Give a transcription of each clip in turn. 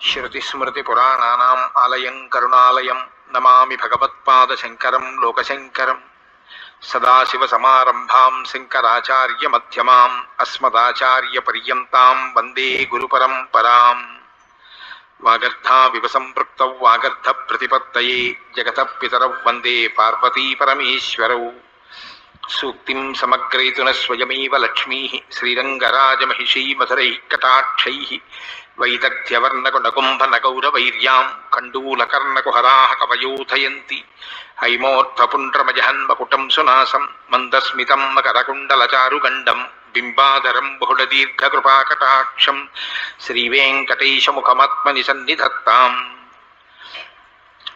శృతిస్మృతిపురాణానాం ఆలయం కరుణాలయం నమామి భగవత్పాదశంకరం లోకశంకరం సదాశివసమారంభాం శంకరాచార్యమధ్యమాం అస్మదాచార్యపర్యంతాం వందే గురుపరంపరాం వాగర్ధావివ సంపృక్త వాగర్ధ ప్రతిపత్తయే జగత పితరౌ వందే పార్వతీ పరమేశ్వరౌ సూక్తిం సమగ్రయతున స్వయమేవ లక్ష్మీ శ్రీరంగరాజమహిషీ మధురై కటాక్షై వైదగ్ధ్యవర్ణకునకుంభనగౌరవైర్యాం కండూలకర్ణకుహరాः కవయోధయంతి హైమోర్థపుండ్రమజహన్మకుటం సునాసం మందస్మితం మకరకుండలచారుగండం బింబాధరం బహుళదీర్ఘకృపాకటాక్షం శ్రీవేంకటేశముఖమాత్మని సన్నిధత్తాం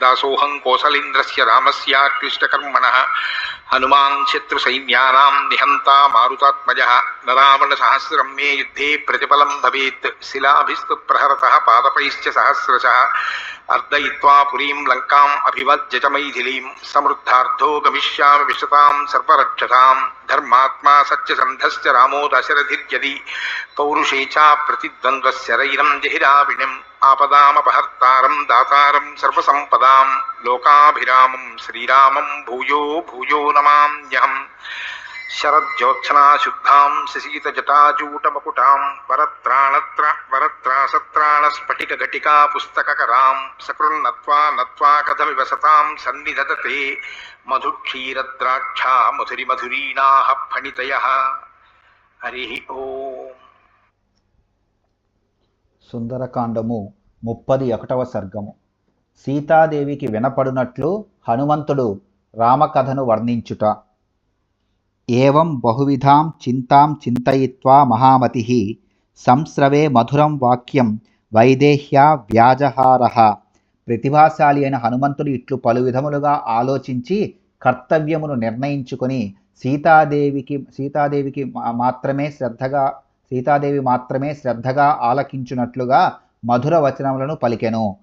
दासोहं कौसलेन्द्रस्य रामस्याक्लिष्टकर्मणः हनुमान् शत्रुसैन्यानां निहन्ता मारुतात्मजः। न रावणसहस्रं मे युद्धे प्रतिफलं भवेत्। शिलाभिस्तु प्रहरतः पादपैश्च सहस्रशः। अर्दयित्वा पुरीं लङ्काम् अभिवज्य च मैथिलीं। समृद्धार्धो गमिष्यामि विशतां सर्वरक्षतां धर्मात्मा सत्यसन्धश्च रामो दशरथिर्यदि पौरुषे च प्रतिद्वन्द्वस्य रैरं जहिराविणिम्। आपदापहर्ता दातारं सर्वसंपदा लोकाभिरामं, श्रीरामं भूयो भूयो नमाम्यहम्। शरज्योत्सनाशुद्धां सिसीतजटाजूटमकुटां वरत्राणत्र, वरत्रासत्राणस्फटिकघटिका पुस्तककरां सकृन्नत्वा नत्वा कथमिव सतां सन्निधदते मधुक्षीरद्राक्षा मधुरिमधुरीणाः फणितयः। हरिः ओम्। సుందరకాండము ముప్పది ఒకటవ సర్గము. సీతాదేవికి వినపడునట్లు హనుమంతుడు రామకథను వర్ణించుట. ఏవం బహువిధాం చింతాం చింతయిత్వా మహామతి సంస్రవే మధురం వాక్యం వైదేహ్యా వ్యాజహార. ప్రతిభాశాలి అయిన హనుమంతుడు ఇట్లు పలు విధములుగా ఆలోచించి కర్తవ్యమును నిర్ణయించుకొని సీతాదేవికి సీతాదేవికి మాత్రమే శ్రద్ధగా సీతాదేవి మాత్రమే శ్రద్ధగా ఆలకించునట్లుగా మధుర వచనములను పలికెను.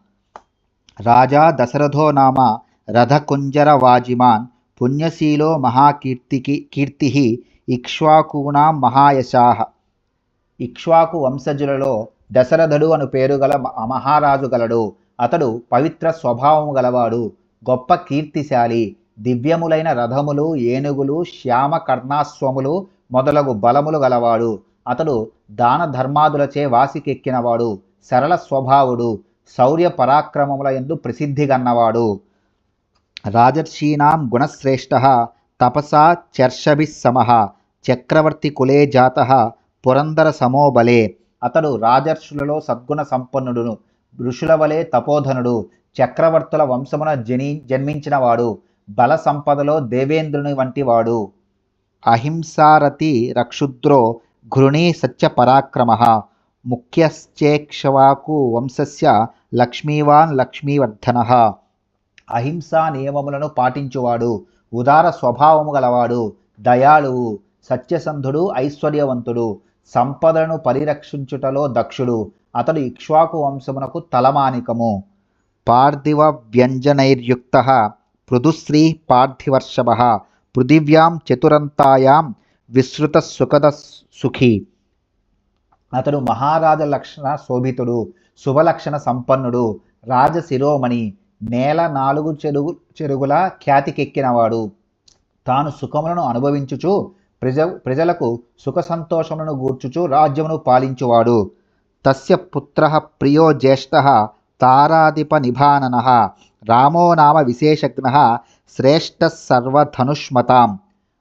రాజా దశరథో నామ రథకుంజర వాజిమాన్ పుణ్యశీలో మహాకీర్తికి కీర్తి ఇక్ష్వాకూణాం మహాయశా. ఇక్ష్వాకు వంశజులలో దశరథుడు అను పేరు గల మ- మహారాజు గలడు. అతడు పవిత్ర స్వభావము గలవాడు. గొప్ప కీర్తిశాలి. దివ్యములైన రథములు ఏనుగులు శ్యామ కర్ణాస్వములు మొదలగు బలములు గలవాడు. అతడు దాన ధర్మాదులచే వాసికెక్కినవాడు సరళ స్వభావుడు శౌర్య పరాక్రమముల ఎందు ప్రసిద్ధిగన్నవాడు రాజర్షీణాం గుణశ్రేష్ఠ తపసా చర్షభిస్సమ చక్రవర్తి కులే జాత పురందర సమోబలే అతడు రాజర్షులలో సద్గుణ సంపన్నుడును ఋషుల వలె తపోధనుడు చక్రవర్తుల వంశమున జని జన్మించినవాడు బల సంపదలో దేవేంద్రుని వంటివాడు. అహింసారతి రక్షుద్రో ఘృణీ సత్య పరాక్రమ ముఖ్యశ్చేక్షవాకు వంశస్య లక్ష్మీవాన్ లక్ష్మీవర్ధన అహింసా నియమములను పాటించువాడు ఉదార స్వభావము గలవాడు దయాళువు సత్యసంధుడు ఐశ్వర్యవంతుడు సంపదను పరిరక్షించుటలో దక్షుడు అతడు ఇక్ష్వాకు వంశమునకు తలమానికము. పార్థివ వ్యంజనైర్యుక్త పృథుశ్రీ పార్థివర్షభ పృథివ్యాం చతురంతాయాం విస్తృత సుఖద సుఖి. అతడు మహారాజ లక్షణ శోభితుడు శుభలక్షణ సంపన్నుడు రాజశిరోమణి నేల నాలుగు చెరుగు చెరుగుల ఖ్యాతికెక్కినవాడు. తాను సుఖములను అనుభవించుచు ప్రజ ప్రజలకు సుఖ సంతోషములను గూర్చుచు రాజ్యమును పాలించువాడు. తస్య పుత్ర ప్రియో జ్యేష్ఠ తారాధిప నిభానన. రామో నామ విశేషజ్ఞ శ్రేష్ఠ సర్వధనుష్మతాం.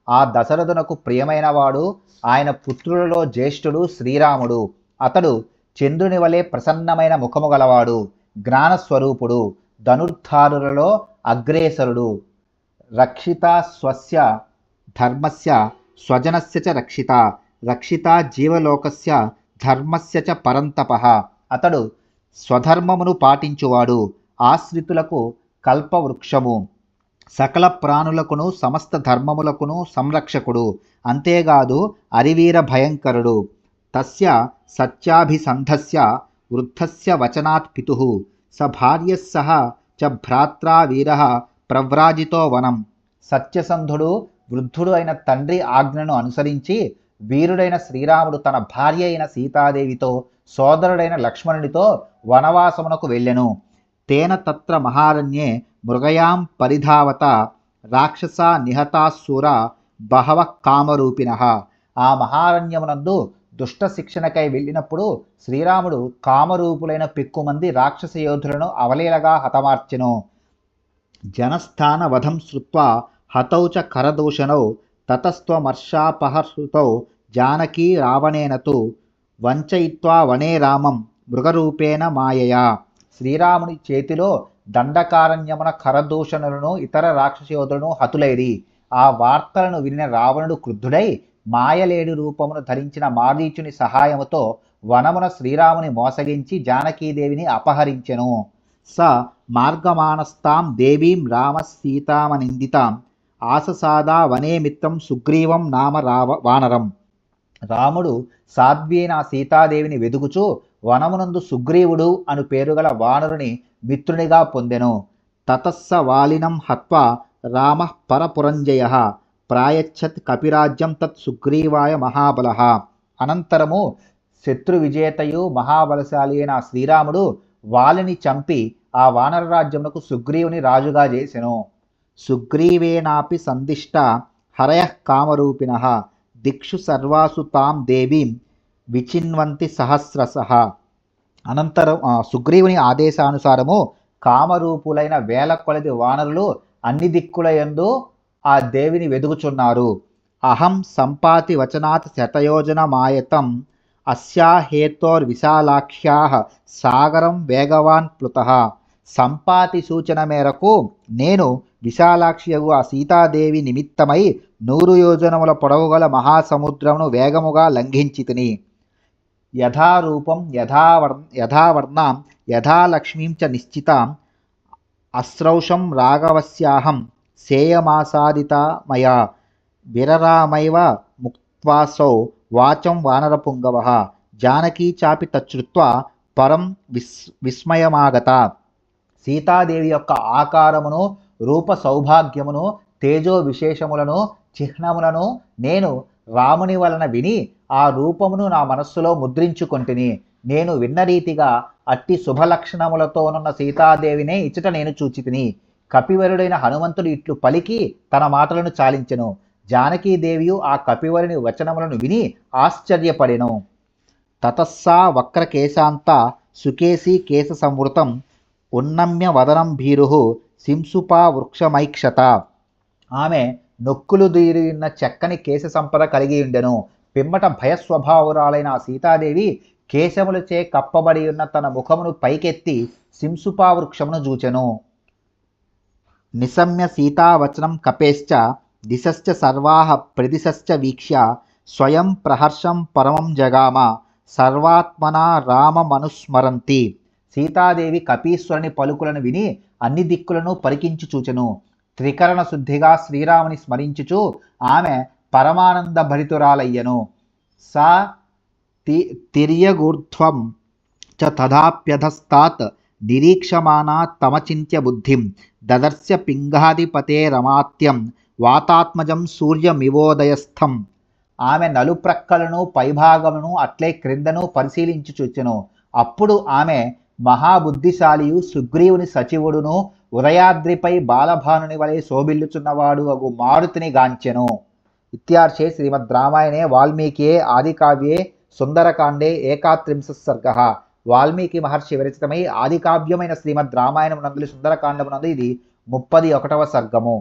ఆ దశరథునకు ప్రియమైనవాడు ఆయన పుత్రులలో జ్యేష్ఠుడు శ్రీరాముడు. అతడు చంద్రుని వలె ప్రసన్నమైన ముఖము గలవాడు జ్ఞానస్వరూపుడు ధనుర్ధారులలో అగ్రేసరుడు. రక్షిత స్వస్య ధర్మస్య స్వజనస్య చ రక్షిత రక్షిత జీవలోకస్య ధర్మస్య చ పరంతప. అతడు స్వధర్మమును పాటించువాడు ఆశ్రితులకు కల్పవృక్షము. సకల ప్రాణులకును సమస్త ధర్మములకును సంరక్షకుడు. అంతేకాదు అరివీర భయంకరుడు. తస్య సత్యాభిసంధస్య వృద్ధస్య వచనాత్ పితు. స భార్య సహ చ భ్రాత్రా వీర ప్రవ్రాజితో వనం. సత్యసంధుడు వృద్ధుడు అయిన తండ్రి ఆజ్ఞను అనుసరించి వీరుడైన శ్రీరాముడు తన భార్య అయిన సీతాదేవితో సోదరుడైన లక్ష్మణుడితో వనవాసమునకు వెళ్ళెను. తేన తత్ర మహారణ్యే మృగయాం పరిధావత రాక్షస నిహతాసుర బహవ కామరూపిణ. ఆ మహారణ్యమునందు దుష్ట శిక్షణకై వెళ్ళినప్పుడు శ్రీరాముడు కామరూపులైన పెక్కుమంది రాక్షస యోధులను అవలీలగా హతమార్చెను. జనస్థాన వధం శ్రుత్వా హతౌ చ కరదూషణౌ తతస్త్వమర్షాపహృతౌ జానకీ రావణేనతు వంచయిత్వా వనే రామం మృగరూపేణ మాయయా. శ్రీరాముని చేతిలో దండకారణ్యమున కరదూషణులను ఇతర రాక్షసయోధులను హతులైరి. ఆ వార్తలను వినిన రావణుడు క్రుద్ధుడై మాయలేడు రూపమును ధరించిన మారీచుని సహాయముతో వనమున శ్రీరాముని మోసగించి జానకీదేవిని అపహరించెను. స. మార్గమానస్తాం దేవీం రామ సీతామనిందితాం. ఆససాదా వనే మిత్రం సుగ్రీవం నామ రావ వానరం. రాముడు సాధ్వీన సీతాదేవిని వెదుగుచూ వనమునందు సుగ్రీవుడు అను పేరుగల వానరుని మిత్రునిగా పొందెను. తతస్స వాలినం హత్వా రామ పరపురంజయ ప్రాయచ్చత్ కపిరాజ్యం తత్ సుగ్రీవాయ మహాబల. అనంతరము శత్రు విజేతయు మహాబలశాలి అయిన శ్రీరాముడు వాలిని చంపి ఆ వానర రాజ్యమునకు సుగ్రీవుని రాజుగా చేసెను. సుగ్రీవేనాపి సందిష్ట హరయ కామరూపిణ. దిక్షు సర్వాసు తాం దేవీం విచిన్వంతి సహస్రశ. అనంతరం సుగ్రీవుని ఆదేశానుసారము కామరూపులైన వేల కొలది వానరులు అన్ని దిక్కుల యందు ఆ దేవిని వెదుగుచున్నారు అహం సంపాతి వచనాత్ శతయోజన మాయతం అస్యాహేతోర్ విశాలాఖ్యా సాగరం వేగవాన్ ప్లుత. సంపాతి సూచన మేరకు నేను విశాలాక్షియగు ఆ సీతాదేవి నిమిత్తమై నూరు యోజనముల పొడవుగల మహాసముద్రమును వేగముగా లంఘించి తిని యథారూపం యథావర్ యథావర్ణాం యథాలక్ష్మీం చ నిశ్చితాం. అస్రౌషం రాఘవస్యాహం సేయమాసాదిత మయా విరరామైవ ముక్వాసౌ వాచం వానరపుంగవ. జానకీ చాపి తచ్చుత్వా పరం విస్ విస్మయమాగత. సీతాదేవి యొక్క ఆకారమును రూప సౌభాగ్యమును తేజో విశేషములను చిహ్నములను నేను రాముని వలన విని ఆ రూపమును నా మనస్సులో ముద్రించుకొంటిని. నేను విన్న రీతిగా అట్టి శుభలక్షణములతోనున్న సీతాదేవినే ఇచ్చట నేను చూచితిని. కపివరుడైన హనుమంతుడు ఇట్లు పలికి తన మాటలను చాలించెను. జానకీదేవియు ఆ కపివరుని వచనములను విని ఆశ్చర్యపడెను. తతస్సా వక్రకేశాంత సుకేసి కేశ సంవృతం ఉన్నమ్య వదనం భీరు సింసుపా వృక్షమైక్షత. ఆమె నొక్కులు దీరిన చక్కని కేశ సంపద కలిగి ఉండెను. పిమ్మట భయస్వభావురాలైన ఆ సీతాదేవి కేశములచే కప్పబడి ఉన్న తన ముఖమును పైకెత్తి సింసుపా వృక్షమును చూచెను. నిశమ్య సీతావచనం కపేశ్చ దిశశ్చ సర్వాః ప్రదిశశ్చ వీక్ష్య స్వయం ప్రహర్షం పరమం జగామ సర్వాత్మనా రామమనుస్మరంతి సీతాదేవి కపీశ్వరుని పలుకులను విని అన్ని దిక్కులను పరికించి చూచెను. త్రికరణ శుద్ధిగా శ్రీరాముని స్మరించుచు ఆమె పరమానంద భరితురాలయ్యను. సా తి తిర్యగూర్ధ్వం చ తదాప్యధస్తాత్ నిరీక్షమానా తమచింత్య బుద్ధిం దదర్శ పింగాధిపతేరమాత్యం వాతాత్మజం సూర్యమివోదయస్థం. ఆమె నలుప్రక్కలను పైభాగమును అట్లే క్రిందను పరిశీలించి చూచెను అప్పుడు ఆమె మహాబుద్ధిశాలియు సుగ్రీవుని సచివుడును ఉదయాద్రిపై బాలభానుని వలె శోభిల్లుచున్నవాడు అగు మారుతిని గాంచెను. ఇత్యార్షే శ్రీమద్ రామాయణే వాల్మీకియే ఆదికావ్యే సుందరకాండే ఏకాత్రింశ సర్గ వాల్మీకి మహర్షి విరచితమై ఆదికావ్యమైన శ్రీమద్ రామాయణం నందులి సుందరకాండమునందు ఇది ముప్పది ఒకటవ సర్గము.